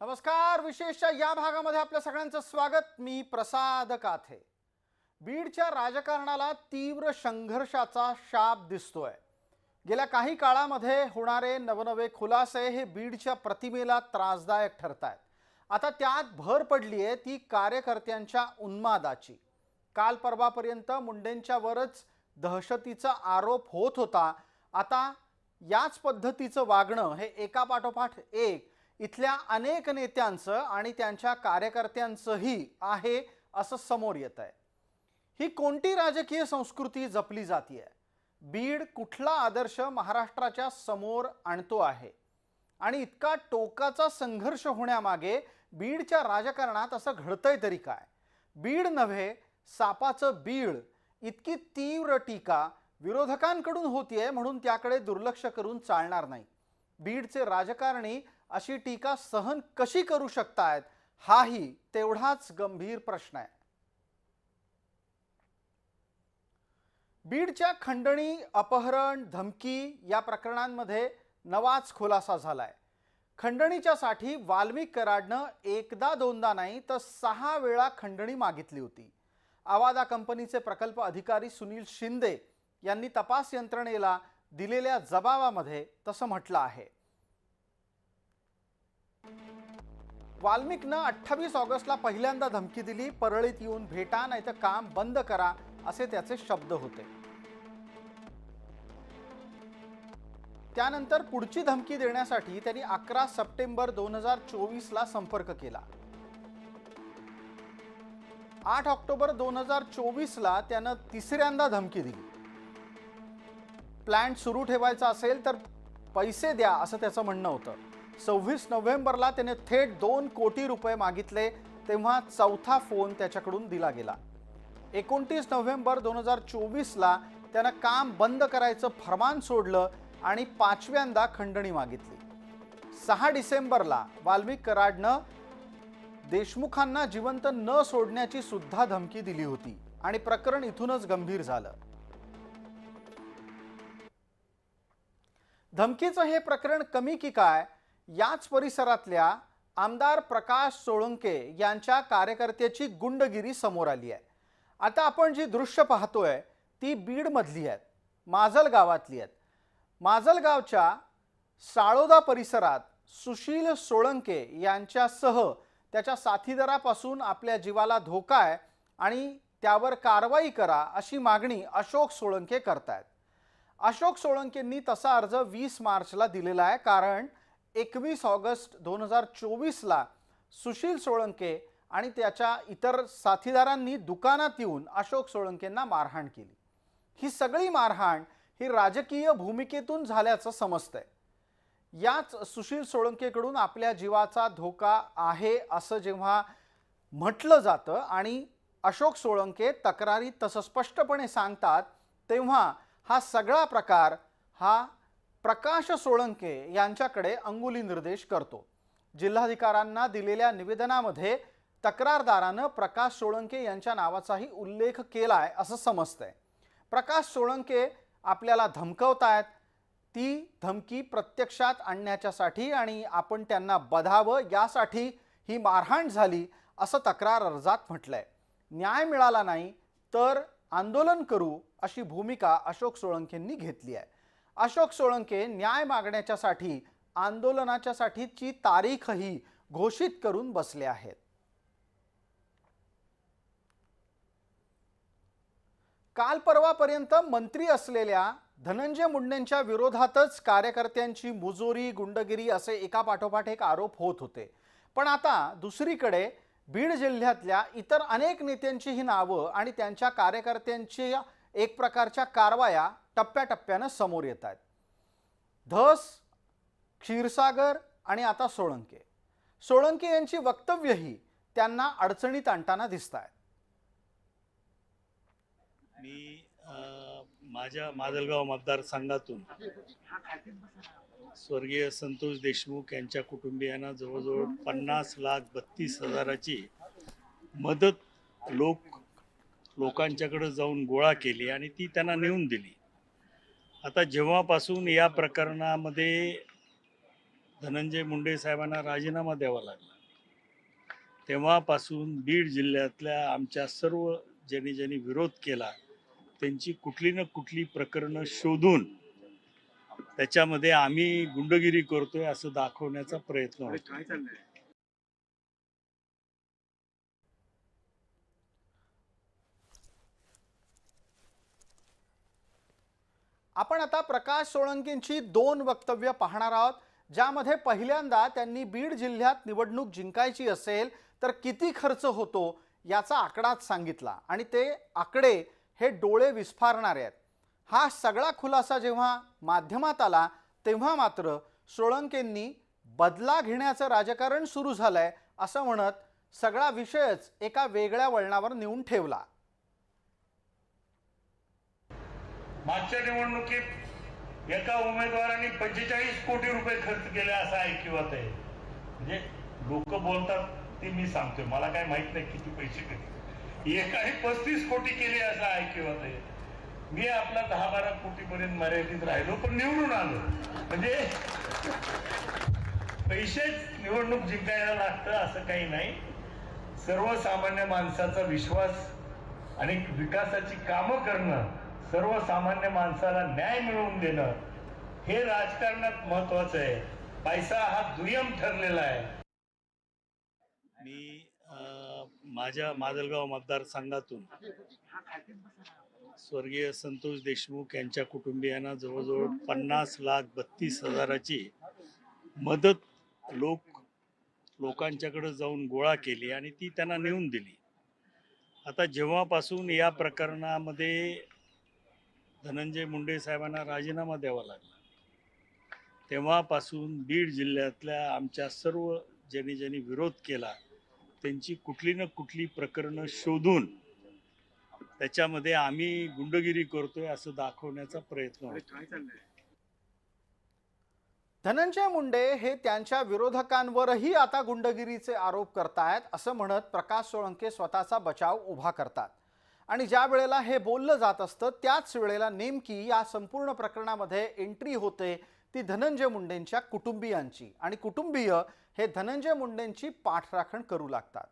नमस्कार विशेषच्या या भागामध्ये आपल्या सगळ्यांचं स्वागत. मी प्रसाद काथे. बीडच्या राजकारणाला तीव्र संघर्षाचा शाप दिसतोय. गेल्या काही काळामध्ये होणारे नवनवे खुलासे हे बीडच्या प्रतिमेला त्रासदायक ठरत आहेत आता त्यात भर पडली आहे ती कार्यकर्त्यांच्या उन्मादाची. काल परवापर्यंत मुंडेंच्यावरच दहशतीचा आरोप होत होता. आता याच पद्धतीचं वागणं हे एकापाठोपाठ एक इथल्या अनेक नेत्यांचं आणि त्यांच्या कार्यकर्त्यांचंही आहे असं समोर येत आहे. ही कोणती राजकीय संस्कृती जपली जातीये? बीड कुठला आदर्श महाराष्ट्राच्या समोर आणतो आहे? आणि इतका टोकाचा संघर्ष होण्यामागे बीडच्या राजकारणात असं घडतंय तरी काय? बीड नव्हे सापाचं बीड इतकी तीव्र टीका विरोधकांकडून होतीये म्हणून त्याकडे दुर्लक्ष करून चालणार नाही. बीडचे राजकारणी अशी टीका सहन कशी करू शकतायत हाही तेवढाच गंभीर प्रश्न आहे. बीडच्या खंडणी अपहरण धमकी या प्रकरणांमध्ये नवाच खुलासा झालाय. खंडणीच्या साठी वाल्मिक कराडनं एकदा दोनदा नाही तर सहा वेळा खंडणी मागितली होती. आवादा कंपनीचे प्रकल्प अधिकारी सुनील शिंदे यांनी तपास यंत्रणेला दिलेल्या जबाबामध्ये तसं म्हटलं आहे. वाल्मिकनं अठ्ठावीस ऑगस्टला पहिल्यांदा धमकी दिली परळीत येऊन भेटा नाही तर काम बंद करा असे त्याचे शब्द होते. त्यानंतर पुढची धमकी देण्यासाठी त्यांनी अकरा सप्टेंबर दोन हजार चोवीसला संपर्क केला. आठ ऑक्टोबर दोन हजार चोवीसला त्यानं तिसऱ्यांदा धमकी दिली. प्लॅन्ट सुरू ठेवायचा असेल तर पैसे द्या असं त्याचं म्हणणं होतं. सव्वीस नोव्हेंबरला त्याने थेट दोन कोटी रुपये मागितले तेव्हा चौथा फोन त्याच्याकडून दिला गेला. एकोणतीस नोव्हेंबर दोन हजार चोवीसला त्यानं काम बंद करायचं फरमान सोडलं आणि पाचव्यांदा खंडणी मागितली. सहा डिसेंबरला वाल्मिक कराडनं देशमुखांना जिवंत न सोडण्याची सुद्धा धमकी दिली होती आणि प्रकरण इथूनच गंभीर झालं. धमकीचं हे प्रकरण कमी की काय? याच परिसरातल्या आमदार प्रकाश सोळंके यांच्या कार्यकर्त्याची गुंडगिरी समोर आली आहे. आता आपण जी दृश्य पाहतोय ती बीडमधली आहेत माजल गावातली आहेत माजलगावच्या साळोदा परिसरात सुशील सोळंके यांच्यासह त्याच्या साथीदारापासून आपल्या जीवाला धोका आहे आणि त्यावर कारवाई करा अशी मागणी अशोक सोळंके करतायत. अशोक सोळंकेंनी तसा अर्ज वीस मार्चला दिलेला आहे कारण एकवीस ऑगस्ट दोन हजार चोवीसला सुशील सोळंके आणि त्याच्या इतर साथीदारांनी दुकानात येऊन अशोक सोळंकेंना मारहाण केली. ही सगळी मारहाण ही राजकीय भूमिकेतून झाल्याचं समजतंय. याच सुशील सोळंकेकडून आपल्या जीवाचा धोका आहे असं जेव्हा म्हटलं जातं आणि अशोक सोळंके तक्रारी तसं स्पष्टपणे सांगतात तेव्हा हा सगळा प्रकार हा प्रकाश सोळंके यांच्याकडे अंगुली निर्देश करतो. जिल्हाधिकाऱ्यांना दिलेल्या निवेदनामध्ये तक्रारदारानं प्रकाश सोळंके यांच्या नावाचाही उल्लेख केला आहे असं समजतंय. प्रकाश सोळंके आपल्याला धमकवतायत. ती धमकी प्रत्यक्षात आणण्याच्यासाठी आणि आपण त्यांना बधावं यासाठी ही मारहाण झाली असं तक्रार अर्जात म्हटलंय. न्याय मिळाला नाही तर आंदोलन करू अशी भूमिका अशोक सोळंकेंनी घेतली आहे. अशोक सोळंके न्याय मागण्याच्यासाठी आंदोलनाच्यासाठीची तारीखही घोषित करून बसले आहेत. काल परवापर्यंत मंत्री असलेल्या धनंजय मुंडेंच्या विरोधातच कार्यकर्त्यांची मुजोरी गुंडगिरी असे एका पाठोपाठ एक आरोप होत होते. पण आता दुसरीकडे बीड जिल्ह्यातल्या इतर अनेक नेत्यांची ही नावं आणि त्यांच्या कार्यकर्त्यांची एक प्रकारच्या कारवाया टप्प्याटप्प्यानं समोर येत आहेत. धस क्षीरसागर आणि आता सोळंके. सोळंके यांची वक्तव्यही त्यांना अडचणीत आणताना दिसत आहेत. मी माझ्या माजलगाव मतदारसंघातून स्वर्गीय संतोष देशमुख यांच्या कुटुंबियांना जवळजवळ पन्नास लाख बत्तीस हजाराची मदत लोक लोकांच्याकडे जाऊन गोळा केली आणि ती त्यांना नेऊन दिली. आता जेव्हापासून या प्रकरणामध्ये धनंजय मुंडे साहेबांना राजीनामा द्यावा लागला तेव्हापासून बीड जिल्ह्यातल्या आमच्या सर्व ज्यांनी ज्यांनी विरोध केला त्यांची कुठली ना कुठली प्रकरणं शोधून त्याच्यामध्ये आम्ही गुंडगिरी करतोय असं दाखवण्याचा प्रयत्न होतो आपण आता प्रकाश सोळंकींची दोन वक्तव्य पाहणार आहोत ज्यामध्ये पहिल्यांदा त्यांनी बीड जिल्ह्यात निवडणूक जिंकायची असेल तर किती खर्च होतो याचा आकडाच सांगितला. आणि ते आकडे हे डोळे विस्फारणारे आहेत. हा सगळा खुलासा जेव्हा माध्यमात आला तेव्हा मात्र सोळंकेंनी बदला घेण्याचं राजकारण सुरू झालंय असं म्हणत सगळा विषयच एका वेगळ्या वळणावर नेऊन ठेवला. मागच्या निवडणुकीत एका उमेदवाराने पंचेचाळीस कोटी रुपये खर्च केले असं ऐकिवात आहे. म्हणजे लोक बोलतात ते मी सांगतोय. मला काय माहीत नाही किती पैसे केले. एकाने पस्तीस कोटी केले असं ऐकिवात आहे. मी आपला दहा बारा कोटी पर्यंत मर्यादित राहिलो पण निवडून आलो. म्हणजे पैसेच निवडणूक जिंकायला लागतं असं काही नाही. सर्वसामान्य माणसाचा विश्वास आणि विकासाची कामं करणं सर्वसामान्य माणसाला न्याय मिळवून देणं हे राजकारणात महत्वाचं आहे. पैसा हा दुय्यम ठरलेला आहे. मी अं, माझ्या माजलगाव मतदारसंघातून स्वर्गीय संतोष देशमुख यांच्या कुटुंबियांना जवळजवळ पन्नास लाख बत्तीस हजाराची मदत लोक लोकांच्याकडे जाऊन गोळा केली आणि ती त्यांना नेऊन दिली. आता जेव्हापासून या प्रकरणामध्ये धनंजय मुंडे साहेबांना राजीनामा द्यावा लागला. तेव्हापासून बीड जिल्ह्यातल्या आमच्या सर्व ज्यांनी ज्यांनी विरोध केला त्यांची कुठली ना कुठली प्रकरणं शोधून त्याच्यामध्ये आम्ही गुंडगिरी करतोय असं दाखवण्याचा प्रयत्न होतो धनंजय मुंडे हे त्यांच्या विरोधकांवरही आता गुंडगिरीचे आरोप करतायत असं म्हणत प्रकाश सोळंके स्वतःचा बचाव उभा करतात. आणि ज्या वेळेला हे बोललं जात असतं त्याच वेळेला नेमकी या संपूर्ण प्रकरणामध्ये एंट्री होते ती धनंजय मुंडेंच्या कुटुंबियांची. आणि कुटुंबीय हे धनंजय मुंडेंची पाठराखण करू लागतात.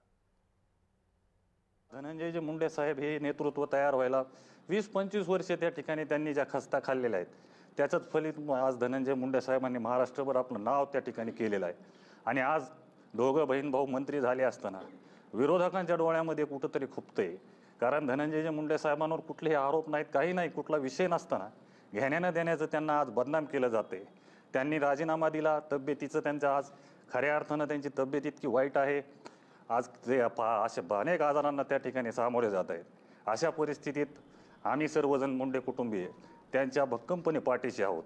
धनंजयजी मुंडे साहेब हे नेतृत्व तयार व्हायला वीस पंचवीस वर्षे त्या ठिकाणी त्यांनी ज्या खस्ता खाल्लेल्या आहेत त्याचंच फलित आज धनंजय मुंडे साहेबांनी महाराष्ट्रभर आपलं नाव त्या ठिकाणी केलेलं आहे. आणि आज दोघं बहीण भाऊ मंत्री झाले असताना विरोधकांच्या डोळ्यामध्ये कुठंतरी खुपतंय. कारण धनंजयजी मुंडे साहेबांवर कुठलेही आरोप नाहीत काही नाही कुठला विषय नसताना घेण्यानं देण्याचं त्यांना आज बदनाम केलं जाते त्यांनी राजीनामा दिला तब्येतीचं त्यांचं आज खऱ्या अर्थानं त्यांची तब्येत इतकी वाईट आहे. आज ते पा- अशा अनेक आजारांना त्या ठिकाणी सामोरे जात आहेत. अशा परिस्थितीत आम्ही सर्वजण मुंडे कुटुंबीय त्यांच्या भक्कमपणे पाठीशी आहोत.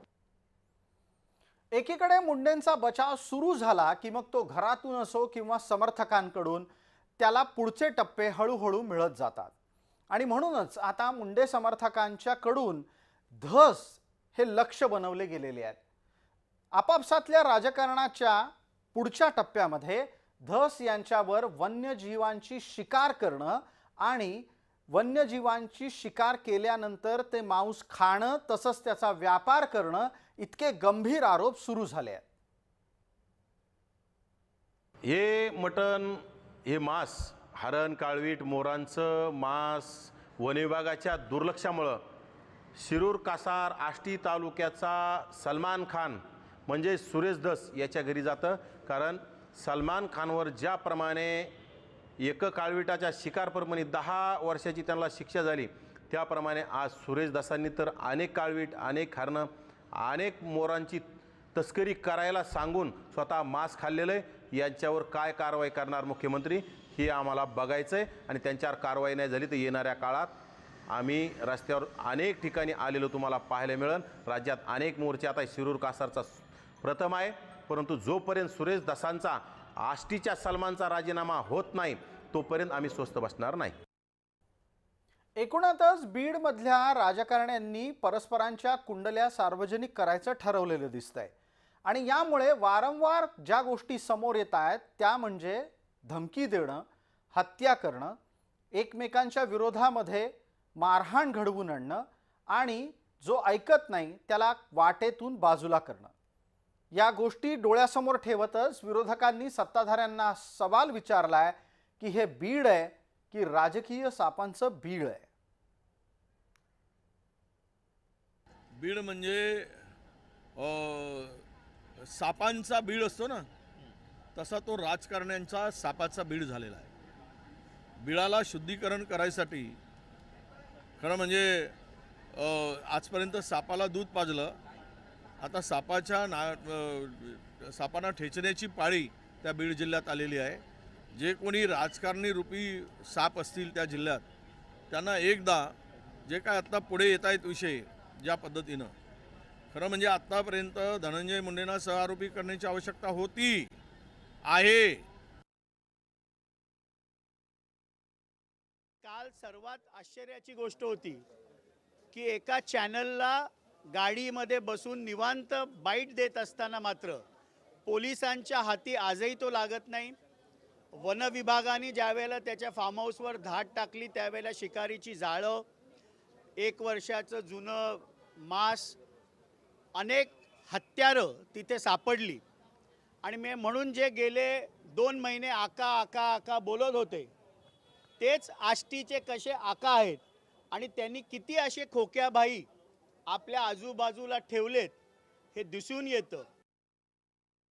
एकीकडे मुंडेंचा बचाव सुरू झाला की मग तो घरातून असो किंवा समर्थकांकडून त्याला पुढचे टप्पे हळूहळू मिळत जातात. आणि म्हणूनच आता मुंडे समर्थकांच्याकडून धस हे लक्ष बनवले गेलेले आहेत. आपापसातल्या राजकारणाच्या पुढच्या टप्प्यामध्ये धस यांच्यावर वन्यजीवांची शिकार करणं आणि वन्यजीवांची शिकार केल्यानंतर ते मांस खाणं तसंच त्याचा व्यापार करणं इतके गंभीर आरोप सुरू झाले आहेत. हे मटन हे मांस हरण काळवीट मोरांचं मांस वनविभागाच्या दुर्लक्षामुळं शिरूर कासार आष्टी तालुक्याचा सलमान खान म्हणजे सुरेश दस याच्या घरी जातं. कारण सलमान खानवर ज्याप्रमाणे एक काळविटाच्या शिकारप्रमाणे दहा वर्षाची त्यांना शिक्षा झाली त्याप्रमाणे आज सुरेश दासांनी तर अनेक काळवीट अनेक हरणं अनेक मोरांची तस्करी करायला सांगून स्वतः मांस खाल्लेलं आहे. यांच्यावर काय कारवाई करणार मुख्यमंत्री? हे आम्हाला बघायचं आहे आणि त्यांच्यावर कारवाई नाही झाली तर येणाऱ्या काळात आम्ही रस्त्यावर अनेक ठिकाणी आलेलो तुम्हाला पाहायला मिळेल. राज्यात अनेक मोर्चे आता शिरूर कासारचा प्रथम आहे. परंतु जोपर्यंत सुरेश दसांचा आष्टीच्या सलमानचा राजीनामा होत नाही तोपर्यंत आम्ही स्वस्त बसणार नाही. एकूणातच बीडमधल्या राजकारण्यांनी परस्परांच्या कुंडल्या सार्वजनिक करायचं ठरवलेलं दिसतंय. आणि यामुळे वारंवार ज्या गोष्टी समोर येत आहेत त्या म्हणजे धमकी देणं हत्या करणं एकमेकांच्या विरोधामध्ये मारहाण घडवून आणणं आणि जो ऐकत नाही त्याला वाटेतून बाजूला करणं. या गोष्टी डोळ्यासमोर ठेवतच विरोधकांनी सत्ताधाऱ्यांना सवाल विचारलाय की हे बीड आहे की राजकीय सापांचं बीड आहे? बीड म्हणजे सापांचा बीड असतो ना? तसा तो राजकारण्यांचा सापाचा बीड झालेला आहे. बिळाला शुद्धीकरण करायसाठी खरं म्हणजे आजपर्यंत सापाला दूध पाजलं. आता सापाच्या ना सापांना ठेचण्याची पाळी त्या बीड जिल्ह्यात आलेली आहे. जे कोणी राजकारणी रूपी साप असतील त्या जिल्ह्यात त्यांना एकदा जे काय आत्ता पुढे येत आहेत विषय ज्या पद्धतीनं. खरं म्हणजे आत्तापर्यंत धनंजय मुंडेंना सहआरोपी करण्याची आवश्यकता होती. आहे. काल सर्वात आश्चर्याची गोष्ट होती की एका चॅनलला गाडीमध्ये बसून निवांत बाईट देत असताना मात्र पोलिसांच्या हाती आजही तो लागत नाही. वन विभागाने ज्यावेळेला त्याच्या फार्म हाऊसवर धाड टाकली त्यावेळेला शिकारीची जाळं एक वर्षाचं जुनं मांस अनेक हत्यारं तिथे सापडली. आणि मी म्हणून जे गेले दोन महिने आका आका आका बोलत होते तेच आष्टीचे कसे आका आहेत. आणि त्यांनी किती असे खोक्याबाई आपल्या आजूबाजूला ठेवलेत हे दिसून येतं.